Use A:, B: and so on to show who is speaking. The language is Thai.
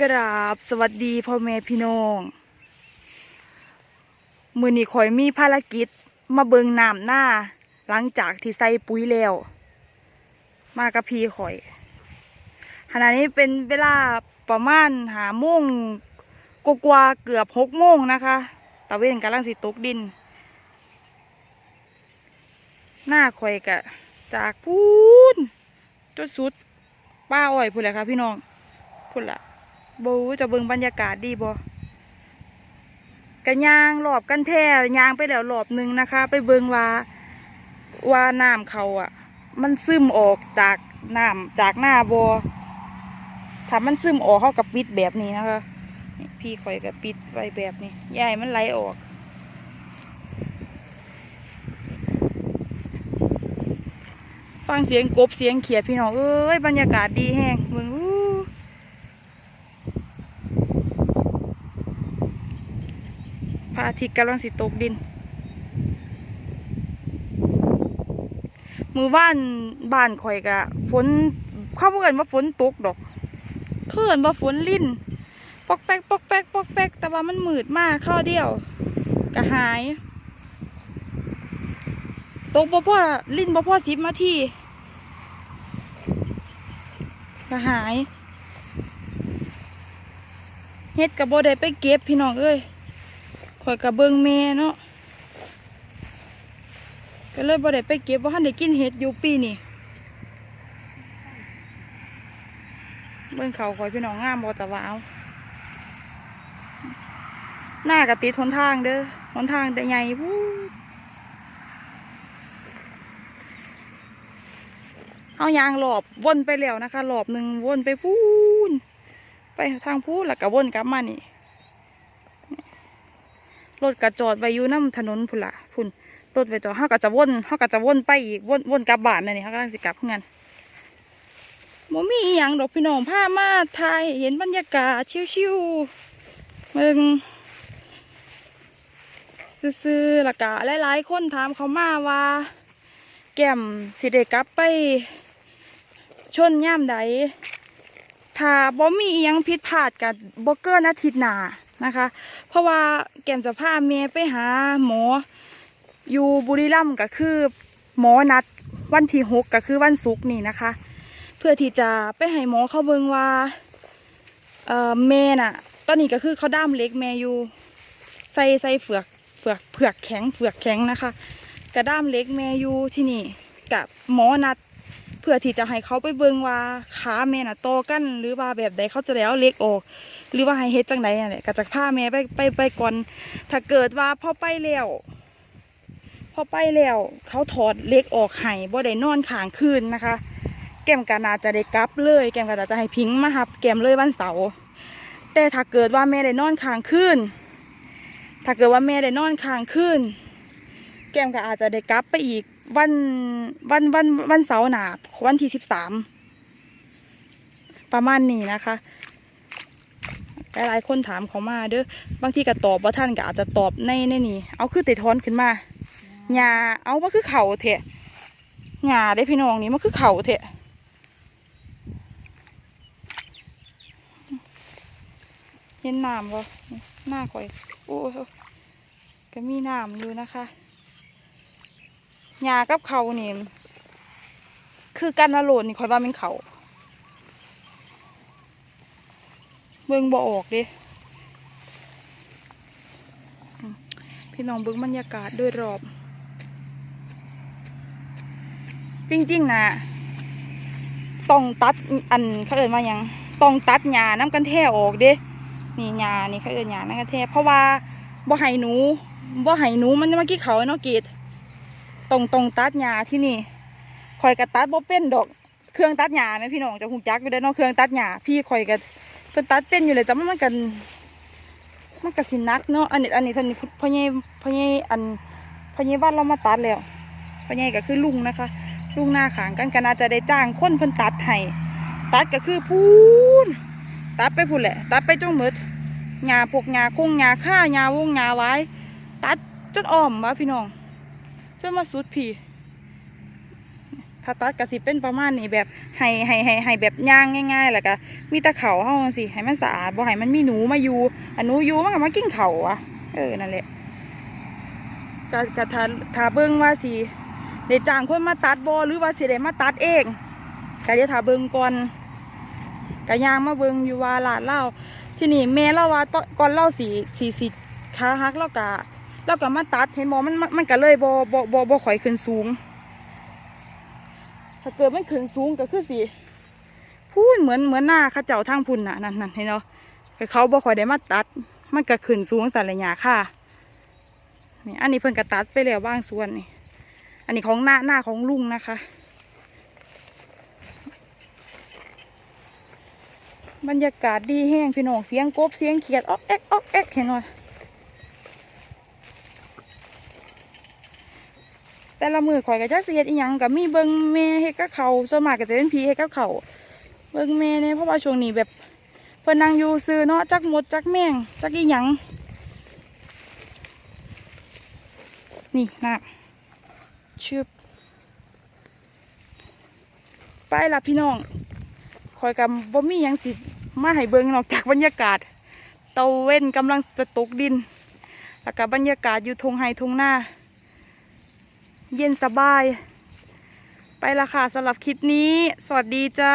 A: กราบสวัสดีพ่อแม่พี่น้อง มือนี้ข่อยมีภารกิจ มาเบิงน้ำหน้า หลังจากที่ใส่ปุ๋ยแล้ว มากับพี่ข่อย ขณะนี้เป็นเวลาประมาณหาโมงกว่าเกือบหกโมงนะคะตะเวนกำลังสิตกดิน หน้าข่อยกะ จากพูนจนสุดป้าอ้อยพูดแหละค่ะพี่น้องพุ่นละ บูจะเบิ่งบรรยากาศดีบ่กันยางหลอบกันแท้ยางไปแล้วหลอบหนึ่งนะคะ ไปเบิ่งว่าว่าน้ำเขาอะ มันซึมออกจากน้ำจากหน้าบ่ถ้ามันซึมออกเข้ากับปิดแบบนี้นะคะพี่ข่อยกับปิดไว้แบบนี้ยาให้มันไหลออกฟังเสียงกบเสียงเขียดพี่น้องเอ้ยบรรยากาศดีแห้งเบิ่งอระอา ทิตย์กำลังสิตกดิน มือบ้านบ้านข่อยกะฝนเข้าเพื่อนว่าฝนตกดอกเขื่อนว่าฝนลิ่นปอกแป๊กปอกแป๊กปอกแป๊กแต่ว่ามันมืดมากข้าวเดียวกะหายตกบ่พ่อลิ้นบ่พ่อสิบนาทีก็หาย เฮ็ดกับบ่ได้ไปเก็บพี่น้องเอ้ย อยกับเบิงแม่เนาะก็เลยบ่ได้ไปเก็บว่าทันได้กินเฮ็ดอยู่ปีนี้เบิ่งเขาข่อยพี่น้องงามบ่ตะวาเอาหน้ากะติดหนทางเด้อหนทางแต่ใหญ่พู้เอายางหลอบวนไปแล้วนะคะหลอบหนึ่งวนไปพูนไปทางพูนแล้วก็วนกลับมานี่ รถกระจอดไว้อยู่น้ำถนนพุ่นละพุ่นรถไว้จอดเขาก็จะวนเขาก็จะวนไปอีกวนวนกลับบ้านนั่นนี่เขากำลังสิกลับเพื่อนโมมีอหย่างดอกพี่น้องพามาถ่ายเห็นบรรยากาศชิวๆมึงซื่อๆละกะหลายๆคนถามเขามาว่า แก้มสิได้กลับไป ชนย่ามใดถ้าบ่มีอิหยังผิดพลาดกับบ่เกินอาทิตย์หน้า นะคะ เพราะว่าแก้มจะพาเมย์ไปหาหมอ อยู่บุรีรัมย์ก็คือหมอนัดวันที่หกก็คือวันศุกร์นี่นะคะ เพื่อที่จะไปให้หมอเขาเบิ่งว่าเอ่อเมย์น่ะ ตอนนี้ก็คือเขาด้ามเล็กแม่อยู่ใส่ใส่เฟือกเฟือกเผือกแข็งเฟือกแข็งนะคะ กระด้ามเล็กแม่อยู่ที่นี่กับหมอนัด พื่อที่จะให้เขาไปเบิ่งว่าขาแม่น่ะโตกันหรือว่าแบบใดเขาจะได้เอาเล็กออก หรือว่าให้เฮ็ดจังใดนั่นแหละก็จะพาแม่ไปไปไปก่อน ถ้าเกิดว่าพอไปแล้วพอไปแล้วเขาถอดเล็กออกให้บ่ได้นอนคางคืนนะคะ แก้มก็น่าจะได้กลับเลย แก้มก็จะให้พิงมาหับ แก้มเลยวันเสาร์แต่ถ้าเกิดว่าแม่ได้นอนคางคืนถ้าเกิดว่าแม่ได้นอนคางคืนแก้มก็อาจจะได้กลับไปอีก วันวันวันวันเสาร์หนาวันที่สิบสามประมาณนี้นะคะหลายๆคนถามเขามาเด้อบางทีก็ตอบว่าท่านก็อาจจะตอบในในนี้เอาคือติดท้อนขึ้นมาหญ้าเอาว่าคือเข่าเถอะหญ้าได้พี่น้องนี่มันคือเข่าเถอะเห็นน้ำบ่หน้าข่อยโอ้ก็มีน้ำอยู่นะคะ หญ้ากับเขานี่คือกันละโหลดนี่คอยว่าเป็นเขาเบิ่งบ่ออกเดิพี่น้องเบิ่งบรรยากาศโดยรอบ จริงๆนะต้องตัดอันเขาเอินว่ายังต้องตัดหญ้าน้ำกันแท้ออกเด้นี่หญ้านี่เขาเอินหญ้าน้ำกันแท้เพราะว่าบ่ให้หนูบ่ให้หนูมันจะมากี้เขาเนาะกีด ตรงตรงตัดหญ้าที่นี่คอยกระตัดบ่เป็นดอกเครื่องตัดหญ้าไหมพี่น้องจะหูจักอยู่ได้นาะเครื่องตัดหญ้าพี่คอยกันเพิ่นตัดเป็นอยู่เลยแต่ว่ามันกันมันก็สินักเนาะอันนี้อันนี้ท่านพ่อใหญ่พ่อใหญ่อันพ่อใหญ่บ้านเรามาตัดแล้วพ่อใหญ่ก็คือลุงนะคะ ลุงหน้าขางกันก็น่าจะได้จ้างคนเพิ่นตัดให้ตัดก็คือพูนตัดไปพูนแหละ ตัดไปจงหมดหญ้าพวกหญ้าคงหญ้าข้าหญ้าวงหญ้าไว้ ตัดจนอ้อมวะพี่น้อง จนมาสุดพี่ขถ้าตัดก็สิเป็นประมาณนี้แบบให้ให้ให้ให้แบบย่างง่ายๆแหล้วก็มีตะเขาเฮาจังซี่ให้มันสะอาดบ่ให้มันมีหนูมาอยู่อันหนูอยู่มันก็มากินเขาอะเออนั่นแหละก็ก็ถ้าถ้าเบิ่งว่าสิได้จ้างคนมาตัดบ่หรือว่าสิได้มาตัดเองก็เดี๋ยวถ้าเบิ่งก่อนก็ย่างมาเบิ่งอยู่ว่าลาดเล่าที่นี่แม่เล่าว่าก่อนเล่าสิสิสิขาหักแล้วก็ แล้วก็มาตัดเห็นบ่มันมันมันก็เลยบ่บ่บ่บ่ค่อยขึ้นสูง ถ้าเกิดมันขึ้นสูงก็คือสิพูนเหมือนเหมือนหน้าข้าเจ้าทางพุ่นน่ะนั่นนั่นเห็นเนาะแต่เขาบ่ค่อยได้มาตัด มันก็ขึ้นสูงแต่ละหยาค่ะนี่อันนี้เพิ่นก็ตัดไปแล้วบางส่วนนี่อันนี้ของหน้าหน้าของลุงนะคะ บรรยากาศดีแห้งพี่น้องเสียงกบเสียงเขียดออกแอกออกแอกเห็นว่า แต่ละมือข่อยก็จักสิเฮ็ดอีหยังกับมีเบิงแม่เฮ็ดกับเขาวส่วนมากก็จะเป็นผีเฮ็ดกับเขาวเบิงแม่เนี่ยเพราะว่าช่วงนี้แบบเพิ่นนั่งอยู่ซื้อเนาะจักหมดจักแมงจักอีหยังนี่น้ำชึบไปละพี่น้องคอยกับบ่มีหยังสิมาให้เบิ่งนอกจากบรรยากาศ เตาเว้นกำลังจะตกดิน แล้วก็บรรยากาศอยู่ทงไฮทงหน้า เย็นสบาย ไปละค่ะสำหรับคลิปนี้ สวัสดีจ้า